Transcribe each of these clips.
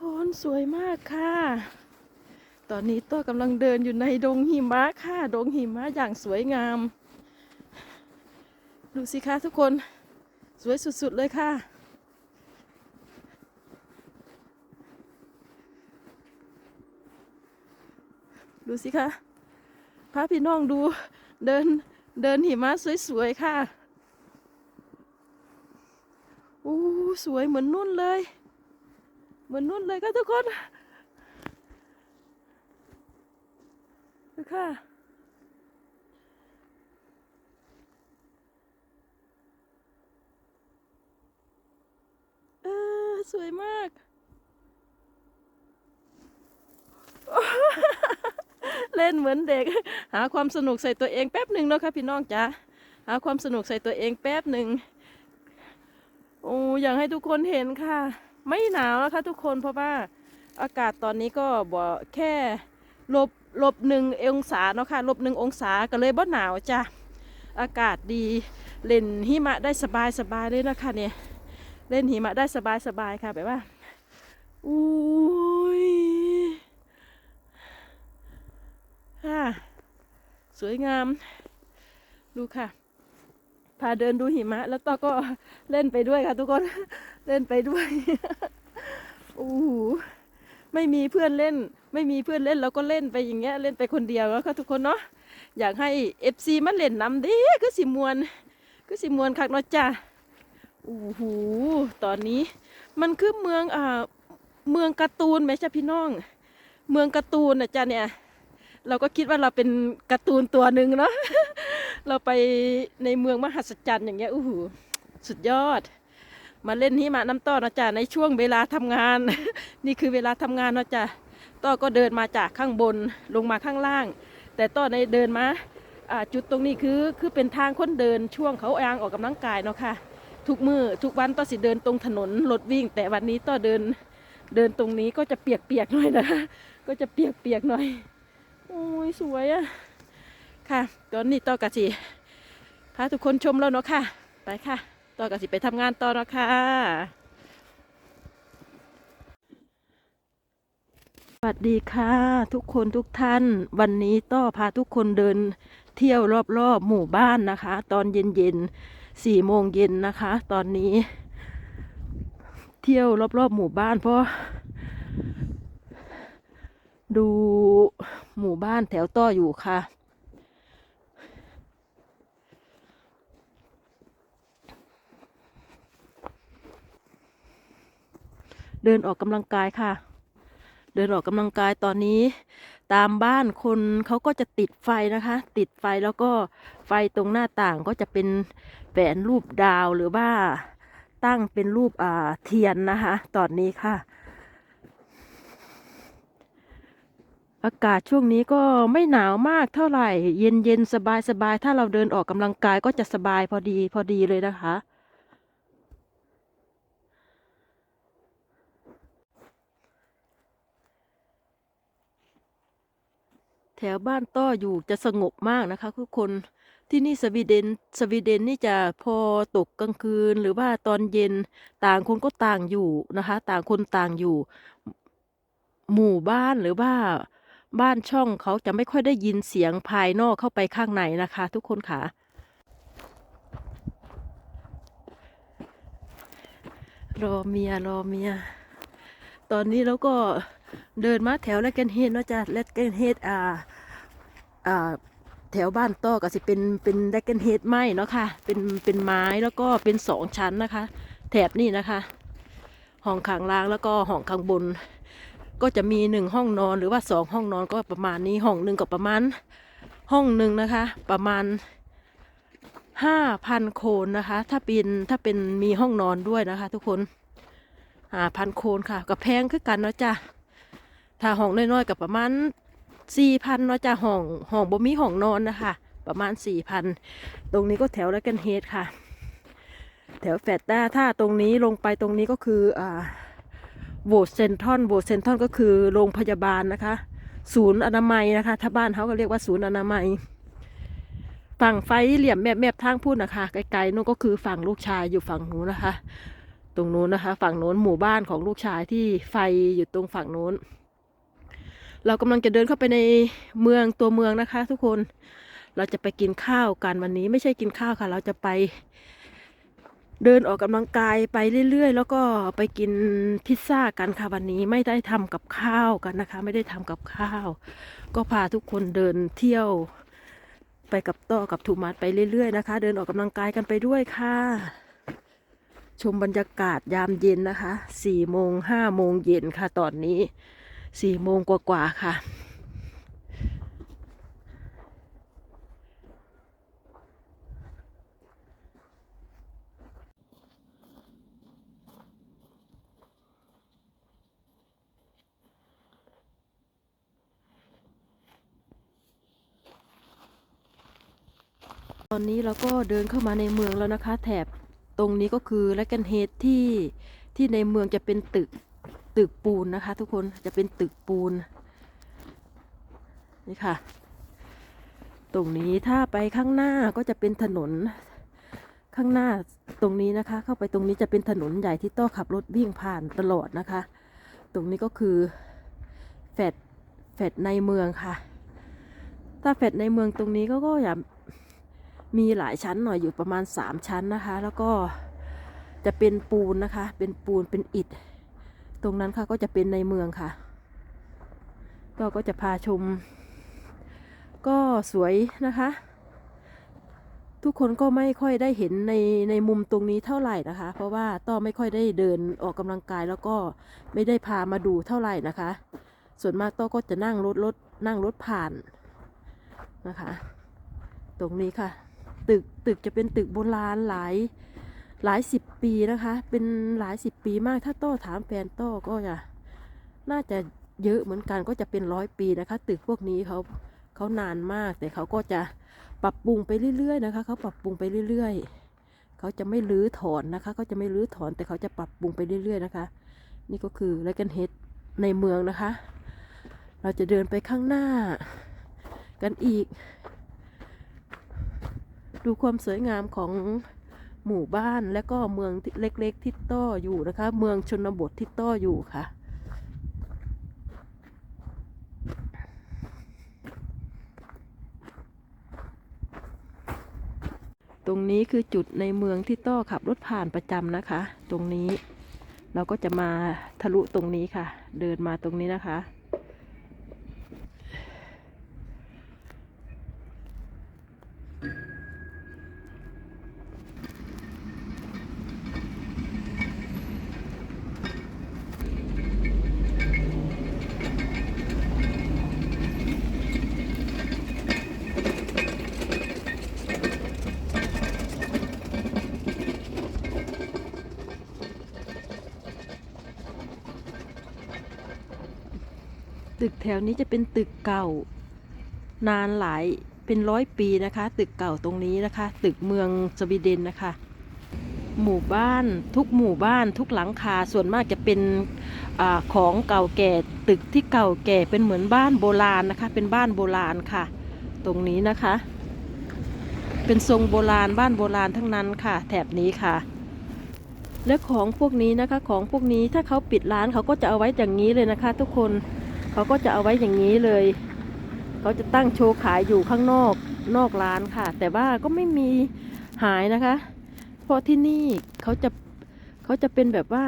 คนสวยมากค่ะ ตอนนี้ตัวกำลังเดินอยู่ในดงหิมะค่ะ ดงหิมะอย่างสวยงาม ดูสิคะทุกคน สวยสุดๆเลยค่ะ ดูสิคะพาพี่น้องดูเดินเดินหิมะสวยๆค่ะ อู้สวยเหมือนนุ่นเลย เหมือนนุ่นเลยค่ะทุกคนดูค่ะเออสวยมาก เล่นเหมือนเด็ก หาความสนุกใส่ตัวเองแป๊บหนึ่งเนาะค่ะพี่น้องจ๋าหาความสนุกใส่ตัวเองแป๊บหนึ่งโอ้อยากให้ทุกคนเห็นค่ะ ไม่หนาวนะคะทุกคนเพราะว่าอากาศตอนนี้ก็บ่แค่ลบลบหนึ่งองศาเนาะค่ะลบหนึ่งองศาก็เลยบ่หนาวจ้ะอากาศดีเล่นหิมะได้สบายสบายเลยนะคะเนี่ยเล่นหิมะได้สบายสบายค่ะแบบว่าอุ้ยค่ะสวยงามดูค่ะพาเดินดูหิมะแล้วต่อก็เล่นไปด้วยค่ะทุกคนเล่นไปด้วย โอ้โหไม่มีเพื่อนเล่น ไม่มีเพื่อนเล่นเราก็เล่นไปอย่างเงี้ยเล่นไปคนเดียวแล้วค่ะทุกคนเนาะอยากให้เอฟซีมาเล่นนำดิก็สิมวนก็สิมวนคักเนาะจ้าโอ้โหตอนนี้ มันคือเมืองอ่าเมืองการ์ตูนไหมใช่พี่น้อง เมืองการ์ตูนนะจ๊ะเนี่ย เราก็คิดว่าเราเป็นการ์ตูนตัวหนึ่งเนาะเราไปในเมืองมหัศจรรย์อย่างเงี้ยโอ้โหสุดยอด มาเล่นหิมะน้ำต้อนะจ๊ะในช่วงเวลาทำงาน นี่คือเวลาทำงานเนาะจ๊ะต้อก็เดินมาจากข้างบนลงมาข้างล่าง แต่ต้อในเดินมาาจุดตรงนี้คือคือเป็นทางคนเดินช่วงเขาอางออกกำลังกายเนาะค่ะทุกมือทุกวันต้อสิเดินตรงถนนรถวิ่ง แต่วันนี้ต้อเดินเดินตรงนี้ก็จะเปียกๆหน่อยนะก็จะเปียกๆหน่อยโอ้ยสวยอะค่ะ ตอนนี้ต้อกะสิพาทุกคนชมแล้วเนาะค่ะ ไปค่ะ ต้อกะสิไปทำงานต่อเนาะค่ะสวัสดีค่ะ ทุกคนทุกท่าน วันนี้ต้อพาทุกคนเดินเที่ยวรอบๆหมู่บ้านนะคะ ตอนเย็นๆสี่โมงเย็นนะคะ ตอนนี้ เที่ยวรอบๆหมู่บ้านเพราะดูหมู่บ้านแถวต้ออยู่ค่ะ เดินออกกำลังกายค่ะ เดินออกกำลังกายตอนนี้ ตามบ้านคนเขาก็จะติดไฟนะคะ ติดไฟแล้วก็ไฟตรงหน้าต่างก็จะเป็นแหวนรูปดาวหรือว่าตั้งเป็นรูปอ่าเทียนนะคะ ตอนนี้ค่ะ อากาศช่วงนี้ก็ไม่หนาวมากเท่าไหร่ เย็นเย็นสบายสบายถ้าเราเดินออกกำลังกายก็จะสบายพอดีพอดีเลยนะคะ แถวบ้านต้ออยู่จะสงบมากนะคะทุกคนที่นี่สวีเดนสวีเดนนี่จะพอตกกลางคืนหรือว่าตอนเย็นต่างคนก็ต่างอยู่นะคะ ต่างคนต่างอยู่ หมู่บ้านหรือว่าบ้านช่องเขาจะไม่ค่อยได้ยินเสียงภายนอกเข้าไปข้างในนะคะ ทุกคนค่ะ รอเมียรอเมีย ตอนนี้เราก็ เดินมาแถวแลกเกนเฮดเนาะจ้ะแลกเกนเฮดอ่าอ่าแถวบ้านต้อก็สิเป็นเป็นแลกเกนเฮดไม้เนาะค่ะเป็นเป็นไม้แล้วก็เป็นสองชั้นนะคะ แถบนี้นะคะ ห้องข้างล่างแล้วก็ห้องข้างบน ก็จะมีหนึ่งห้องนอนหรือว่าสองห้องนอนก็ประมาณนี้ห้องหนึ่งก็ประมาณห้องหนึ่งนะคะ ประมาณห้าพันโคนนะคะ ถ้าเป็นถ้าเป็นมีห้องนอนด้วยนะคะ ทุกคนห้าพันโคนค่ะก็แพงคือกันเนาะจ้ะ ถ้าห้องน้อยๆกับประมาณสี่พันเนาะจ้ะห้องห้องบ่มีห้องนอนนะคะ ประมาณสี่พันตรงนี้ก็แถวแล้วกันเฮดค่ะ แถวแฟดด้าถ้าตรงนี้ลงไปตรงนี้ก็คืออ่าโวตเซนทอนโวตเซนทอนก็คือโรงพยาบาลนะคะ ศูนย์อนามัยนะคะ ถ้าบ้านเขาก็เรียกว่าศูนย์อนามัย ฝั่งไฟเหลี่ยมแมบแมบทางพูดนะคะ ไกลๆนู่นก็คือฝั่งลูกชายอยู่ฝั่งนู้นะคะ ตรงนู้นนะคะ ฝั่งโน้นหมู่บ้านของลูกชายที่ไฟอยู่ตรงฝั่งโน้น เรากำลังจะเดินเข้าไปในเมืองตัวเมืองนะคะ ทุกคน เราจะไปกินข้าวกันวันนี้ไม่ใช่กินข้าวค่ะ เราจะไป เดินออกกำลังกายไปเรื่อยๆ แล้วก็ไปกินพิซซ่ากันค่ะวันนี้ไม่ได้ทำกับข้าวกันนะคะ ไม่ได้ทำกับข้าว ก็พาทุกคนเดินเที่ยวไปกับต่อกับทูมัสไปเรื่อยๆนะคะ เดินออกกำลังกายกันไปด้วยค่ะ ชมบรรยากาศยามเย็นนะคะสี่โมงห้าโมงเย็นค่ะตอนนี้ สี่โมงกว่าๆค่ะ ตอนนี้เราก็เดินเข้ามาในเมืองแล้วนะคะ แถบตรงนี้ก็คือแลกันเฮดที่ที่ในเมืองจะเป็นตึก ตึกปูนนะคะ ทุกคนจะเป็นตึกปูน นี่ค่ะ ตรงนี้ถ้าไปข้างหน้าก็จะเป็นถนนข้างหน้าตรงนี้นะคะ เข้าไปตรงนี้จะเป็นถนนใหญ่ที่ต้อขับรถวิ่งผ่านตลอดนะคะ ตรงนี้ก็คือแฟดแฟดในเมืองค่ะ ถ้าแฟดในเมืองตรงนี้ก็ก็อย่ามีหลายชั้นหน่อยอยู่ประมาณ 3 ชั้นนะคะ แล้วก็จะเป็นปูนนะคะ เป็นปูนเป็นอิฐ ตรงนั้นค่ะก็จะเป็นในเมืองค่ะ ก็ก็จะพาชม ก็สวยนะคะ ทุกคนก็ไม่ค่อยได้เห็นในในมุมตรงนี้เท่าไหร่นะคะ เพราะว่าต้อไม่ค่อยได้เดินออกกำลังกายแล้วก็ไม่ได้พามาดูเท่าไหร่นะคะ ส่วนมากต้อก็จะนั่งรถรถนั่งรถผ่านนะคะ ตรงนี้ค่ะ ตึกตึกจะเป็นตึกโบราณหลาย หลายสิบปีนะคะ เป็นหลายสิบปีมากถ้าโต้ถามแฟนโต้ก็จะน่าจะเยอะเหมือนกันก็จะเป็นร้อยปีนะคะ ตึกพวกนี้เขาเขานานมาก แต่เขาก็จะปรับปรุงไปเรื่อยๆนะคะเขาปรับปรุงไปเรื่อยๆเขาจะไม่รื้อถอนนะคะเขาจะไม่รื้อถอนแต่เขาจะปรับปรุงไปเรื่อยๆนะคะ นี่ก็คือไรกันเฮดในเมืองนะคะ เราจะเดินไปข้างหน้ากันอีก ดูความสวยงามของ หมู่บ้านและก็เมืองเล็ก ๆ ที่ต้ออยู่นะคะ เมืองชนบทที่ต้ออยู่ค่ะ ตรงนี้คือจุดในเมืองที่ต้อขับรถผ่านประจำนะคะ ตรงนี้เราก็จะมาทะลุตรงนี้ค่ะ เดินมาตรงนี้นะคะ ตึกแถวนี้จะเป็นตึกเก่า นานหลายเป็นร้อยปีนะคะ ตึกเก่าตรงนี้นะคะ ตึกเมืองสวีเดนนะคะ หมู่บ้านทุกหมู่บ้านทุกหลังคาส่วนมากจะเป็นอของเก่าแก่ตึกที่เก่าแก่เป็นเหมือนบ้านโบราณนะคะ เป็นบ้านโบราณค่ะ ตรงนี้นะคะ เป็นทรงโบราณบ้านโบราณทั้งนั้นค่ะ แถบนี้ค่ะและของพวกนี้นะคะของพวกนี้ถ้าเขาปิดร้านเขาก็จะเอาไว้อย่างนี้เลยนะคะ ทุกคน เขาก็จะเอาไว้อย่างนี้เลย เขาจะตั้งโชว์ขายอยู่ข้างนอกนอกร้านค่ะ แต่ว่าก็ไม่มีหายนะคะ เพราะที่นี่เขาจะเขาจะเป็นแบบว่า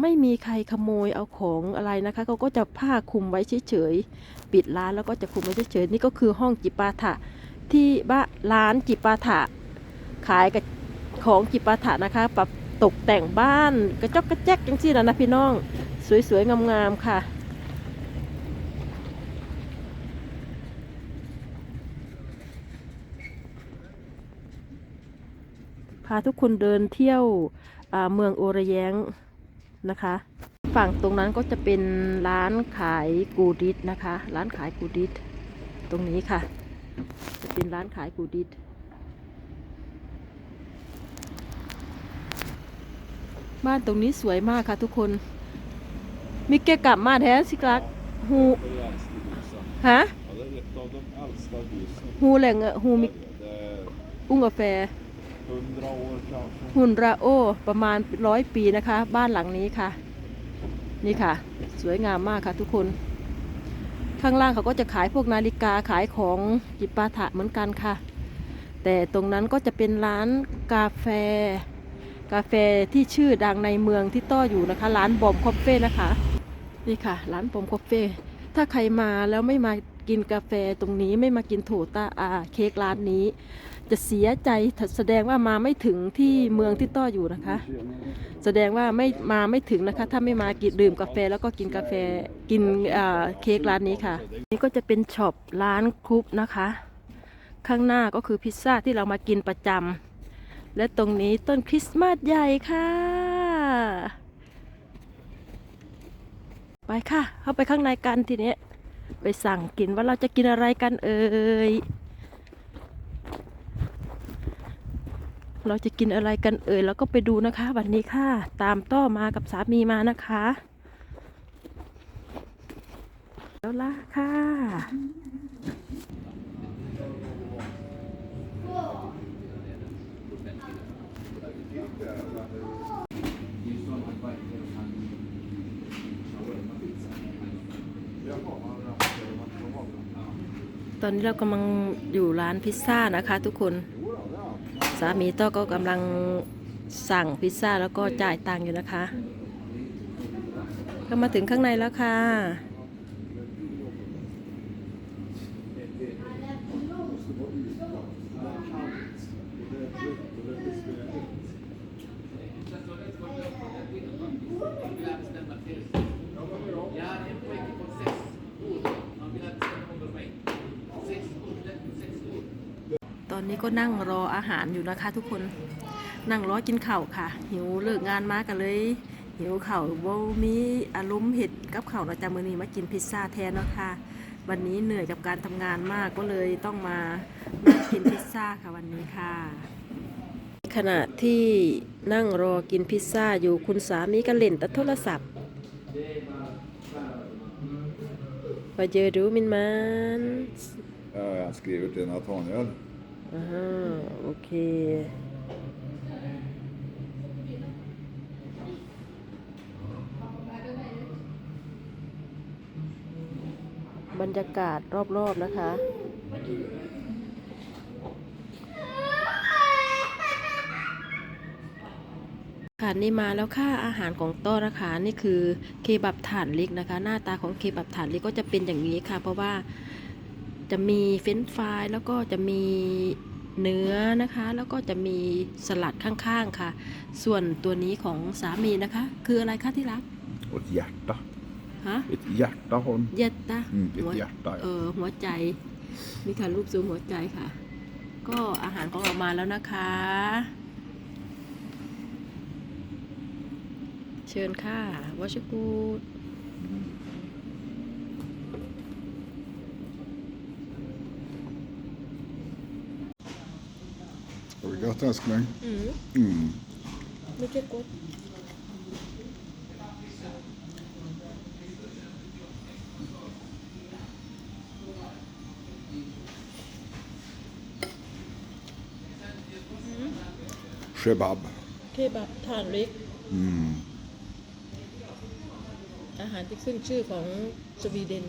ไม่มีใครขโมยเอาของอะไรนะคะ เขาก็จะผ้าคุมไว้เฉยๆปิดร้านแล้วก็จะคุมไว้เฉยๆนี่ก็คือห้องจิปาถะที่บ้าร้านจิปาถะขายกับของจิปาถะนะคะปรับตกแต่งบ้านกระจกกระแจกจังซี่นะนะพี่น้อง สวยๆงามๆค่ะ พาทุกคนเดินเที่ยวอ่าเมืองโอระแยงนะคะ ฝั่งตรงนั้นก็จะเป็นร้านขายกูดิสนะคะ ร้านขายกูดิสตรงนี้ค่ะ จะเป็นร้านขายกูดิสบ้านตรงนี้สวยมากค่ะทุกคน มิเกะกลับมาแท้สิกลักฮู Det är stilen. ฮะ Ja, det är ett av de äldsta husen. ฮูแหล่งอะฮูมิ Det är อุ้งกาแฟ Hundra år kanske. ฮุนราโอประมาณร้อยปีนะคะ บ้านหลังนี้ค่ะ นี่ค่ะ สวยงามมากค่ะทุกคน ข้างล่างเขาก็จะขายพวกนาฬิกาขายของจิปาถะเหมือนกันค่ะ แต่ตรงนั้นก็จะเป็นร้านกาแฟ กาแฟที่ชื่อดังในเมืองที่ต้ออยู่นะคะ ร้านบอมคอฟเฟ่นะคะ นี่ค่ะ ร้านบอมคอฟเฟ่ถ้าใครมาแล้วไม่มากินกาแฟตรงนี้ไม่มากินโถตาอาเค้กร้านนี้ จะเสียใจแสดงว่ามาไม่ถึงที่เมืองที่ต้ออยู่นะคะ แสดงว่าไม่มาไม่ถึงนะคะ ถ้าไม่มากินดื่มกาแฟแล้วก็กินกาแฟกินเค้กร้านนี้ค่ะ นี่ก็จะเป็นช็อปร้านครุปนะคะ ข้างหน้าก็คือพิซซ่าที่เรามากินประจำและตรงนี้ต้นคริสต์มาสใหญ่ค่ะ ไปค่ะ เข้าไปข้างในกันทีนี้ไปสั่งกินว่าเราจะกินอะไรกันเอ่ย เราจะกินอะไรกันเอ่ยแล้วก็ไปดูนะคะ วันนี้ค่ะ ตามต้อมากับสามีมานะคะ แล้วล่ะค่ะ ตอนนี้เรากำลังอยู่ร้านพิซซ่านะคะทุกคน สามีต้อก็กำลังสั่งพิซซ่าแล้วก็จ่ายตังค์อยู่นะคะ ก็มาถึงข้างในแล้วค่ะ อนนี้ก็นั่งรออาหารอยู่นะคะทุกคนนั่งรอกินข้าวค่ะ หิวเลิกงานมากันเลย หิวข้าวบ่มีอารมณ์เห็ดกับข้าวเราจะมือนี้มากินพิซซ่าแทนเนาะค่ะวันนี้เหนื่อยกับการทำงานมากก็เลยต้องมานั่งกินพิซซ่าค่ะวันนี้ค่ะ ขณะที่นั่งรอกินพิซซ่าอยู่คุณสามีก็เล่นแต่โทรศัพท์ว่าเจอดูมินมัน Ja, jag skriver till Nathaniel. อ่าโอเค บรรยากาศรอบ ๆ นะคะ ค่ะนี่มาแล้วค่ะอาหารของโต้อนะคะนี่คือเคบับถ่านเล็กนะคะ หน้าตาของเคบับถ่านเล็กก็จะเป็นอย่างนี้ค่ะ เพราะว่า จะมีเฟรนช์ฟรายแล้วก็จะมีเนื้อนะคะ แล้วก็จะมีสลัดข้างๆค่ะ ส่วนตัวนี้ของสามีนะคะ คืออะไรคะที่รัก Och ett hjärta. ฮะ Ett hjärta har hon. เย็ดตะอืมหัว ett hjärta เอ ja. อหัวใจมีค่ะรูปทรงหัวใจค่ะ ก็อาหารของเรามาแล้วนะคะ เชิญค่ะวัชกูด Har du gött älskling? อืม Mm. ไม่ใช่กด Kebab. เคบับทานเล็ก Mm. อาหารที่ขึ้นชื่อของสวีเดน